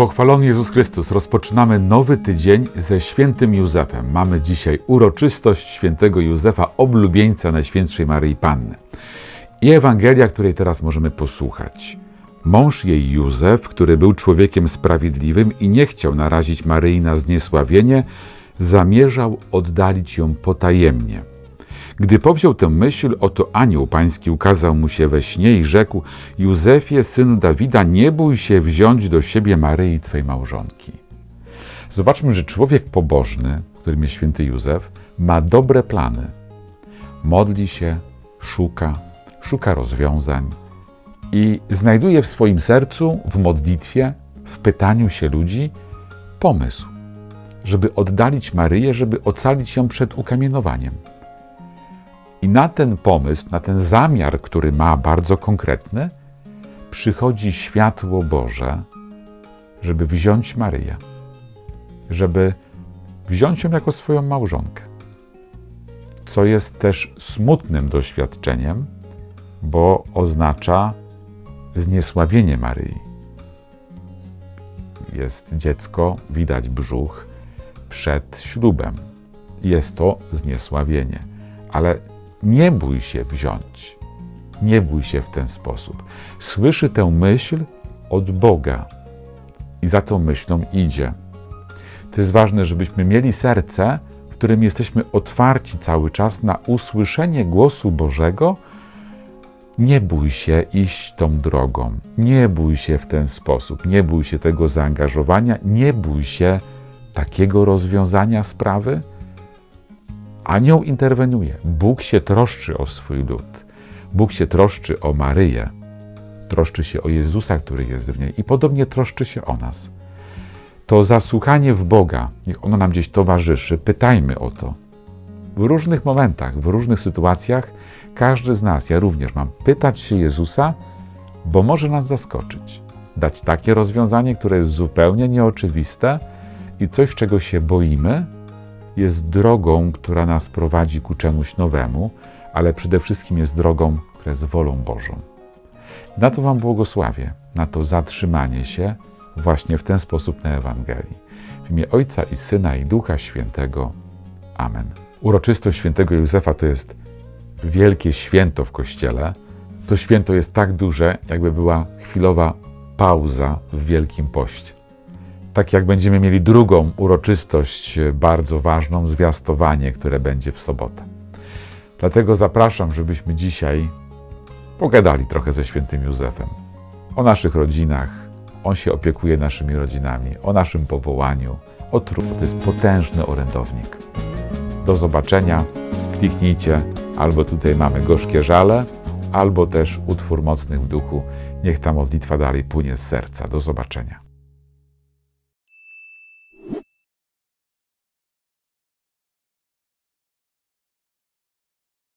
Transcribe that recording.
Pochwalony Jezus Chrystus. Rozpoczynamy nowy tydzień ze świętym Józefem. Mamy dzisiaj uroczystość świętego Józefa, oblubieńca Najświętszej Maryi Panny. I Ewangelia, której teraz możemy posłuchać. Mąż jej Józef, który był człowiekiem sprawiedliwym i nie chciał narazić Maryi na zniesławienie, zamierzał oddalić ją potajemnie. Gdy powziął tę myśl, oto anioł pański ukazał mu się we śnie i rzekł: Józefie, synu Dawida, nie bój się wziąć do siebie Maryi, twej małżonki. Zobaczmy, że człowiek pobożny, którym jest święty Józef, ma dobre plany. Modli się, szuka, szuka rozwiązań i znajduje w swoim sercu, w modlitwie, w pytaniu się ludzi pomysł, żeby oddalić Maryję, żeby ocalić ją przed ukamienowaniem. I na ten pomysł, na ten zamiar, który ma bardzo konkretny, przychodzi światło Boże, żeby wziąć Maryję, żeby wziąć ją jako swoją małżonkę. Co jest też smutnym doświadczeniem, bo oznacza zniesławienie Maryi. Jest dziecko, widać brzuch przed ślubem. Jest to zniesławienie, ale nie bój się wziąć. Nie bój się w ten sposób. Słyszy tę myśl od Boga i za tą myślą idzie. To jest ważne, żebyśmy mieli serce, w którym jesteśmy otwarci cały czas na usłyszenie głosu Bożego. Nie bój się iść tą drogą. Nie bój się w ten sposób. Nie bój się tego zaangażowania. Nie bój się takiego rozwiązania sprawy. Anioł interweniuje. Bóg się troszczy o swój lud. Bóg się troszczy o Maryję. Troszczy się o Jezusa, który jest w niej i podobnie troszczy się o nas. To zasłuchanie w Boga, niech ono nam gdzieś towarzyszy, pytajmy o to. W różnych momentach, w różnych sytuacjach, każdy z nas, ja również mam pytać się Jezusa, bo może nas zaskoczyć. Dać takie rozwiązanie, które jest zupełnie nieoczywiste i coś, czego się boimy, jest drogą, która nas prowadzi ku czemuś nowemu, ale przede wszystkim jest drogą, która jest wolą Bożą. Na to Wam błogosławię, na to zatrzymanie się właśnie w ten sposób na Ewangelii. W imię Ojca i Syna i Ducha Świętego. Amen. Uroczystość świętego Józefa to jest wielkie święto w Kościele. To święto jest tak duże, jakby była chwilowa pauza w Wielkim Poście tak jak będziemy mieli drugą uroczystość bardzo ważną, zwiastowanie, które będzie w sobotę. Dlatego zapraszam, żebyśmy dzisiaj pogadali trochę ze świętym Józefem o naszych rodzinach. On się opiekuje naszymi rodzinami, o naszym powołaniu, o trudu. To jest potężny orędownik. Do zobaczenia. Kliknijcie, albo tutaj mamy gorzkie żale, albo też utwór mocnych w duchu. Niech ta modlitwa dalej płynie z serca. Do zobaczenia.